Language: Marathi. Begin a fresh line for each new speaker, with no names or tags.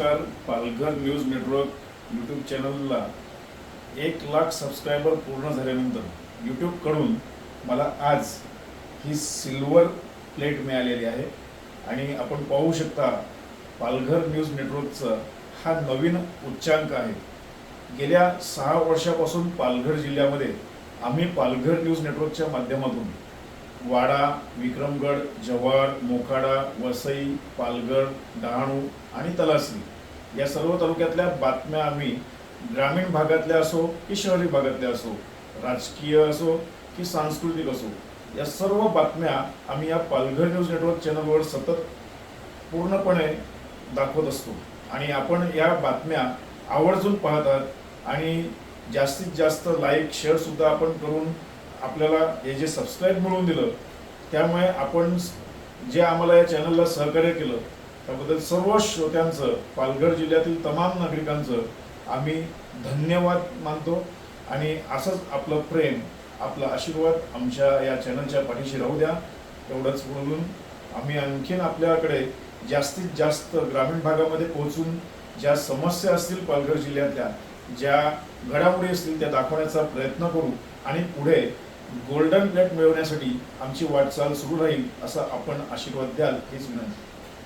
नमस्कार पालघर न्यूज नेटवर्क यूट्यूब चॅनलला एक लाख सबस्क्रायबर पूर्ण झाल्यानंतर यूट्यूबकडून मला आज ही सिल्वर प्लेट मिळालेली आहे. आणि आपण पाहू शकता पालघर न्यूज नेटवर्कचं हा नवीन उच्चांक आहे. गेल्या सहा वर्षापासून पालघर जिल्ह्यामध्ये आम्ही पालघर न्यूज नेटवर्कच्या माध्यमातून वाडा विक्रमगड जव्हार मोखाडा वसई पालघर डहाणू आणि तलासरी या सर्व तालुक्यातल्या बातम्या आम्ही ग्रामीण भागातल्या असो की शहरी भागातल्या असो राजकीय असो की सांस्कृतिक असो या सर्व बातम्या आम्ही या पालघर न्यूज नेटवर्क चॅनलवर सतत पूर्णपणे दाखवत असतो. आणि आपण या बातम्या आवर्जून पाहतात आणि जास्तीत जास्त लाईक शेअरसुद्धा आपण करून आपल्याला हे जे सबस्क्राईब मिळवून दिलं त्यामुळे आपण जे आम्हाला या चॅनलला सहकार्य केलं त्याबद्दल सर्व श्रोत्यांचं पालघर जिल्ह्यातील तमाम नागरिकांचं आम्ही धन्यवाद मानतो. आणि असंच आपलं प्रेम आपला आशीर्वाद आमच्या या चॅनलच्या पाठीशी राहू द्या. एवढंच बोलून आम्ही आणखीन आपल्याकडे जास्तीत जास्त ग्रामीण भागामध्ये पोहोचून ज्या समस्या असतील पालघर जिल्ह्यातल्या ज्या घडामोडी असतील त्या दाखवण्याचा प्रयत्न करू. आणि पुढे गोल्डन प्लेट मिळवण्यासाठी आमची वाटचाल सुरू राहील असं आपण आशीर्वाद द्याल हीच विनंती.